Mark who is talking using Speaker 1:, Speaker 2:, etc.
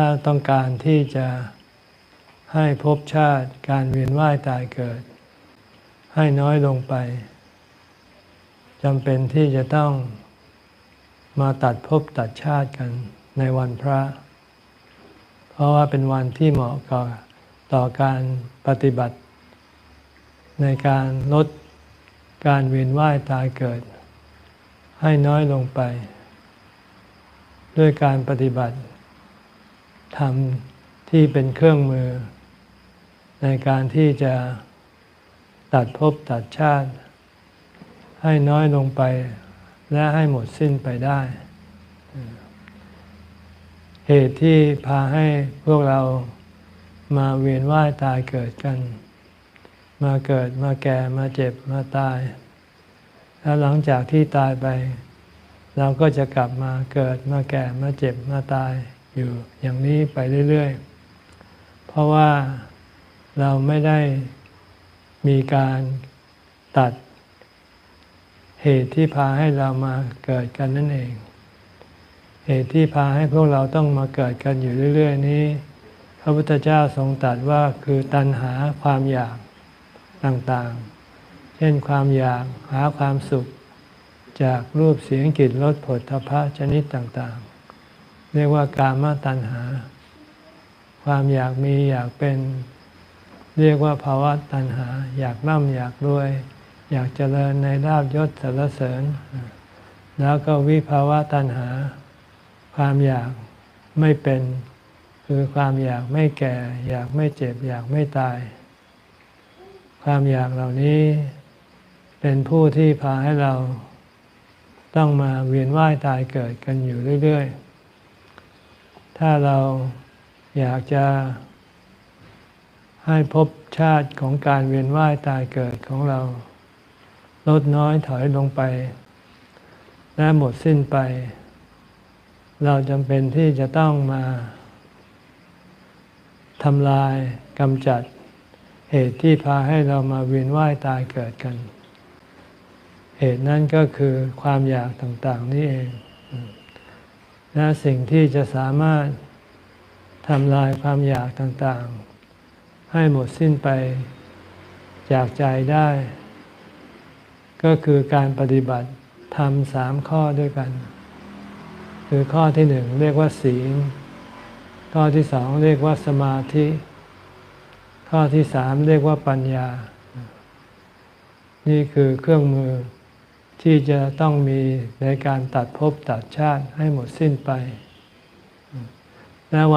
Speaker 1: ถ้าต้องการที่จะให้ภพชาติการเวียนว่ายตายเกิด ให้น้อยลงไปจำเป็นที่จะต้องมาตัดภพตัดชาติกันในวันพระ เพราะว่าเป็นวันที่เหมาะกับต่อการปฏิบัติ ในการลดการเวียนว่ายตายเกิด ให้น้อยลงไป ด้วยการปฏิบัติ ทำที่เป็นเครื่องมือ ในการที่จะตัดภพตัดชาติ ให้น้อยลงไป และให้หมดสิ้นไปได้ เหตุที่พาให้พวกเรามาเวียนว่ายตายเกิดกัน มาเกิดมาแก่มาเจ็บมาตาย แล้วหลังจากที่ตายไป เราก็จะกลับมาเกิดมาแก่มาเจ็บมาตาย อยู่อย่างนี้ไปเรื่อยๆ เพราะว่าเราไม่ได้มีการตัดเหตุที่พาให้เรามาเกิดกันนั่นเอง เหตุที่พาให้พวกเราต้องมาเกิดกันอยู่เรื่อย ๆ นี้ พระพุทธเจ้าทรงตรัสว่าคือตัณหาความอยากต่างๆ เช่นความอยากหาความสุข จากรูปเสียงกลิ่นรสผลทพะชนิดต่างๆ เรียกว่ากามตัณหา ความอยากมีอยากเป็น เรียกว่าภาวะตัณหา อยากร่ำอยากรวย อยากเจริญในลาบยศสรรเสริญ แล้วก็วิภาวะตัณหา ความอยากไม่เป็น คือความอยากไม่แก่ อยากไม่เจ็บ อยากไม่ตาย ความอยากเหล่านี้ เป็นผู้ที่พาให้เราต้องมาเวียนว่ายตายเกิดกันอยู่เรื่อย ๆ ถ้าเราอยากจะให้พบชาติของการเวียนว่ายตายเกิดของเรา ลดน้อยถอยลงไป และหมดสิ้นไป เราจำเป็นที่จะต้องมาทำลายกำจัดเหตุที่พาให้เรามาเวียนว่ายตายเกิดกัน เหตุนั้นก็คือความอยากต่างๆนี่เอง และสิ่งที่จะสามารถทำลายความอยากต่างๆ ให้หมดสิ้นไปจากใจได้ ก็คือการปฏิบัติทำสามข้อด้วยกัน คือข้อที่หนึ่งเรียกว่าศีล ข้อที่สองเรียกว่าสมาธิ ข้อที่สามเรียกว่าปัญญา นี่คือเครื่องมือ ที่จะต้องมีในการตัดภพตัดชาติให้หมดสิ้นไปและวัน